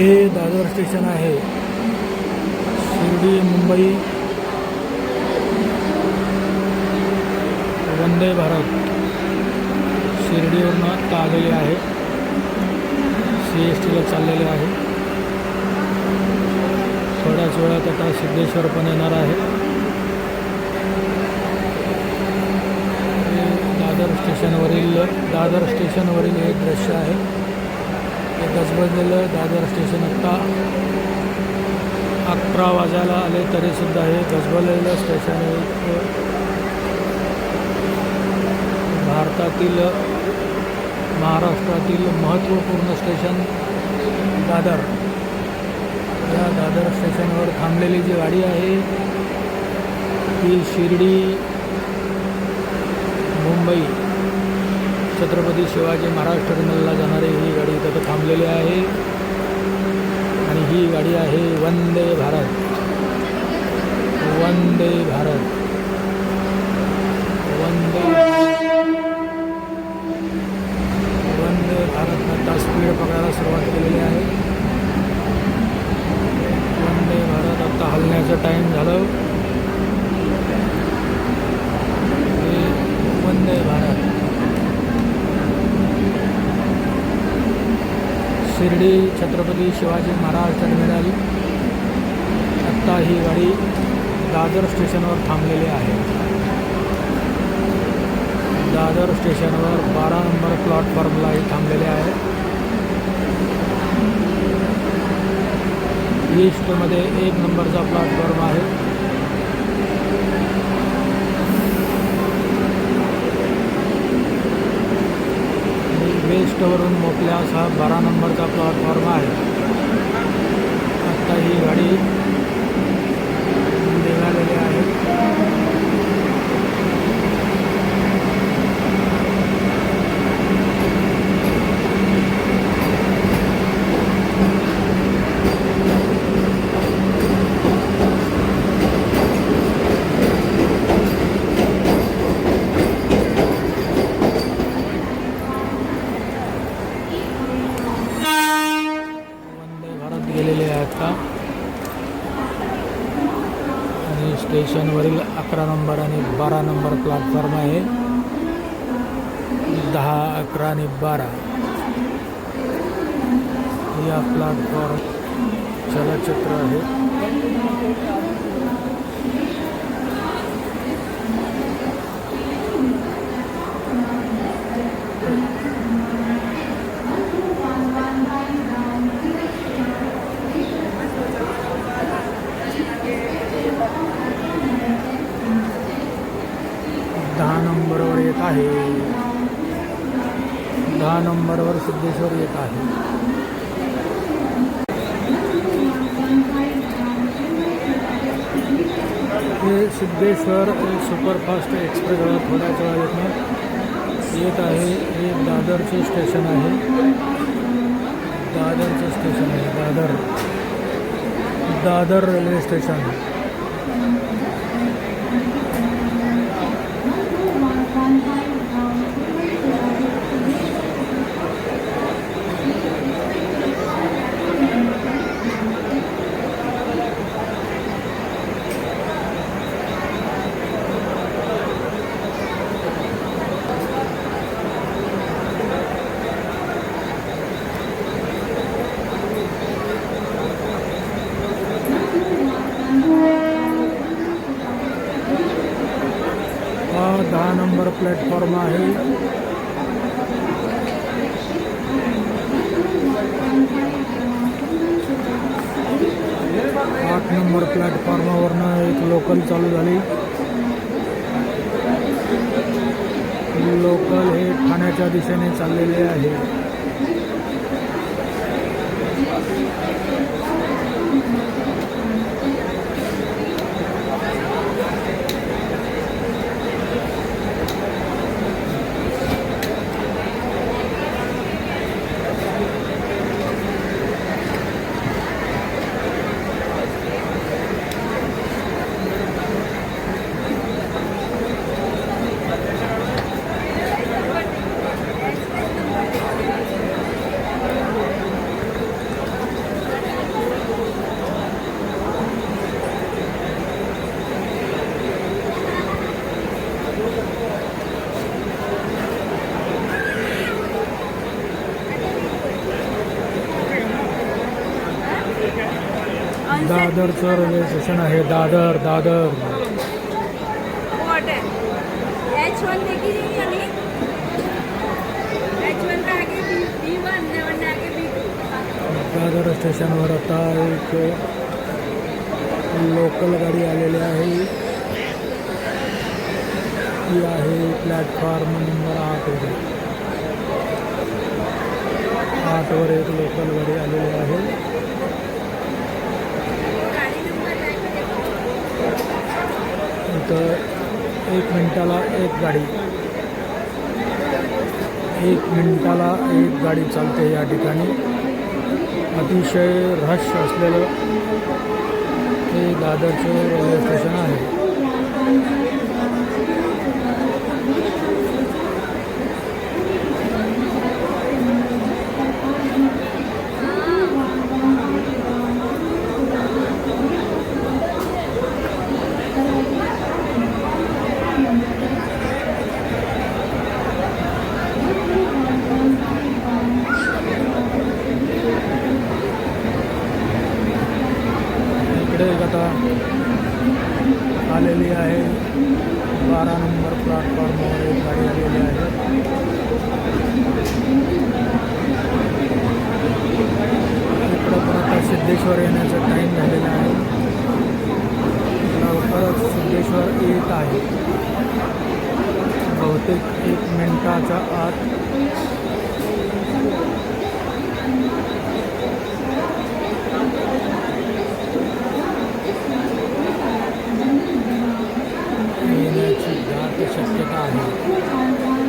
हे दादर स्टेशन आहे. शिर्डी मुंबई. वंदे भारत. शिर्डीवरनं आत्ता आलेले आहे. सी एस टीला चाललेले आहे. थोड्याच वेळात आता सिद्धेश्वर पण येणार आहे. हे दादर स्टेशनवरील दादर स्टेशनवरील हे दृश्य आहे. हे गजबजलेलं दादर स्टेशन आत्ता अकरा वाजायला आले तरीसुद्धा हे गजबजलेलं स्टेशन एक भारतातील महाराष्ट्रातील महत्त्वपूर्ण स्टेशन दादर. या दादर स्टेशनवर थांबलेली जी गाडी आहे ती शिर्डी मुंबई. छत्रपती शिवाजी महाराज टर्मिनलला जाणारी ही गाडी तिथं थांबलेली आहे. आणि ही गाडी आहे वंदे भारत. वंदे भारत. वंदे वंदे भारतनं आता स्पीड पकडायला सुरुवात केलेली आहे. वंदे भारत आता हलण्याचं टाईम झालं हे वंदे भारत शिर्डी छत्रपती शिवाजी महाराज टर्मिनल आत्ता ही गाडी दादर स्टेशनवर थांबलेली आहे. दादर स्टेशनवर बारा नंबर प्लॅटफॉर्मला ही थांबलेले आहे. ईस्टमध्ये एक नंबरचा प्लॅटफॉर्म आहे आणि वेस्टवरून मोकल्यास हा बारा नंबरचा प्लॅटफॉर्म आहे. आत्ता ही गाडी निघालेली आहे वंदे भारत गेलेले आहे आता आणि स्टेशनवरील अकरा नंबर आणि बारा नंबर प्लॅटफॉर्म आहे. दहा अकरा आणि बारा. या प्लॅटफॉर्म चलचित्र आहे. दहा नंबरवर येत आहे. दहा नंबरवर सिद्धेश्वर येत आहे. हे सिद्धेश्वर सुपरफास्ट एक्सप्रेस थोड्याच वेळात येत आहे. हे दादरचे स्टेशन आहे. दादरचं स्टेशन आहे. दादर. Dadar railway station. दहा नंबर प्लॅटफॉर्म आहे. आठ नंबर प्लॅटफॉर्मावरनं एक लोकल चालू झाली. लोकल हे ठाण्याच्या दिशेने चाललेले आहे. दादरचं रेल्वे स्टेशन आहे. दादर दादर. दादर स्टेशनवर आता एक लोकल गाडी आलेली आहे. ती आहे प्लॅटफॉर्म नंबर आठवर आठवर एक लोकल गाडी आलेली आहे गाड़ी नंबर तर एक मिनटाला एक गाडी. एक मिनिटाला एक गाडी चालते या ठिकाणी. अतिशय रश असलेलं हे दादरचं रेल्वे स्टेशन आहे इकडे एक आता आलेली आहे बारा नंबर प्लॅटफॉर्मवर एक गाडी आलेली आहे इकडं पण आता सिद्धेश्वर येण्याचा टाईम झालेला आहे. लवकरच सिद्धेश्वर येत आहे. बहुतेक एक मिनिटाच्या आत 这是这大